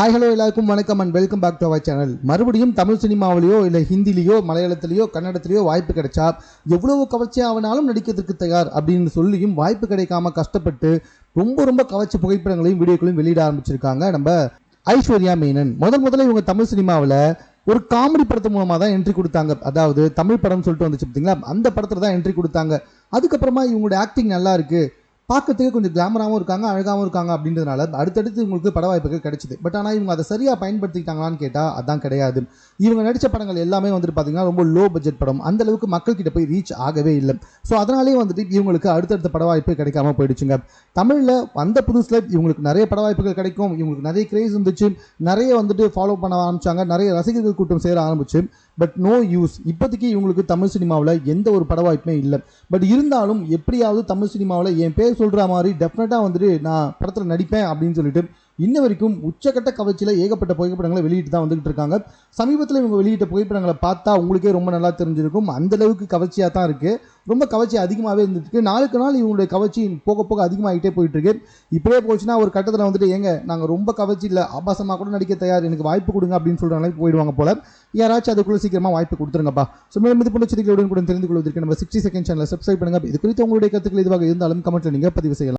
Hi hello எல்லாருக்கும் வணக்கம் and welcome back to our channel மறுபடியும் தமிழ் சினிமாவிலேயோ இல்லை ஹிந்திலேயோ மலையாளத்திலேயோ கன்னடத்திலேயோ வாய்ப்பு கிடைச்சா எவ்வளவு கவர்ச்சியாகனாலும் நடிக்கிறதுக்கு தயார் அப்படின்னு சொல்லியும் வாய்ப்பு கிடைக்காம கஷ்டப்பட்டு ரொம்ப ரொம்ப கவர்ச்சி புகைப்படங்களையும் வீடியோக்களையும் வெளியிட ஆரம்பிச்சிருக்காங்க நம்ம ஐஸ்வர்யா மேனன். முதல் முதல்ல இவங்க தமிழ் சினிமாவில் ஒரு காமெடி படத்து மூலமாக தான் என்ட்ரி கொடுத்தாங்க. அதாவது தமிழ் படம் சொல்லிட்டு வந்துச்சு பார்த்தீங்களா அந்த படத்தில் தான் என்ட்ரி கொடுத்தாங்க. அதுக்கப்புறமா இவங்களோட ஆக்டிங் நல்லா இருக்குது பார்க்கறதுக்கு கொஞ்சம் கிளாமராகவும் இருக்காங்க அழகாகவும் இருக்காங்க அப்படின்றதுனால அடுத்தடுத்து இவங்களுக்கு பட வாய்ப்புகள் கிடைச்சிது. பட் ஆனால் இவங்க அதை சரியாக பயன்படுத்திக்கிட்டாங்களான்னு கேட்டால் அதான் கிடையாது. இவங்க நடித்த படங்கள் எல்லாமே வந்துட்டு பார்த்தீங்கன்னா ரொம்ப லோ பட்ஜெட் படம். அந்த அளவுக்கு மக்கள்கிட்ட போய் ரீச் ஆகவே இல்லை. ஸோ அதனாலேயே வந்துட்டு இவங்களுக்கு அடுத்தடுத்த பட வாய்ப்பு கிடைக்காம போயிடுச்சுங்க. தமிழில் வந்த புதுசில் இவங்களுக்கு நிறைய பட வாய்ப்புகள் கிடைக்கும். இவங்களுக்கு நிறைய கிரேஸ் இருந்துச்சு. நிறைய வந்துட்டு ஃபாலோ பண்ண ஆரம்பிச்சாங்க. நிறைய ரசிகர்கள் கூட்டம் சேர ஆரம்பிச்சு. பட் நோ யூஸ் இப்போதைக்கு இவங்களுக்கு தமிழ் சினிமாவில் எந்த ஒரு பட வாய்ப்புமே இல்லை. பட் இருந்தாலும் எப்படியாவது தமிழ் சினிமாவில் என் பேர் சொல்கிற மாதிரி டெஃபினட்டாக வந்துட்டு நான் படத்தில் நடிப்பேன் அப்படின்னு சொல்லிட்டு இன்ன வரைக்கும் உச்சக்கட்ட கவர்ச்சியில் ஏகப்பட்ட புகைப்படங்களை வெளியிட்டு தான் வந்துகிட்டு இருக்காங்க. சமீபத்தில் இவங்க வெளியிட்ட புகைப்படங்களை பார்த்தா உங்களுக்கே ரொம்ப நல்லா தெரிஞ்சிருக்கும். அந்த அளவுக்கு கவர்ச்சியாக தான் இருக்குது ரொம்ப கவர்ச்சி அதிகமாகவே இருந்துருக்கு நாளுக்கு நாள் இவங்களுடைய கவர்ச்சி போக போக அதிகமாகிட்டே போயிட்டு இருக்கு இப்படியே போச்சுன்னா ஒரு கட்டத்தில் வந்துட்டு ஏங்க நாங்கள் ரொம்ப கவர்ச்சி இல்லை. ஆபாசமாக கூட நடிக்க தயார். எனக்கு வாய்ப்பு கொடுங்க அப்படின்னு சொல்கிற அளவுக்கு போயிடுவாங்க போல. யாராச்சும் அதுக்குள்ள சீக்கிரமாக வாய்ப்பு கொடுத்துருங்கப்பா. ஸோ மேலும் இது போன்ற செய்திகளுடன் கூட தெரிந்து கொள்வதற்கு நம்ம சிக்ஸ்டி செகண்ட் சேனலை சப்ஸ்கிரைப் பண்ணுங்க. இது குறித்து உங்களுடைய கருத்துக்கள் இதுவாக இருந்தாலும் கமெண்ட்டில் நீங்கள் பதிவு செய்யலாம்.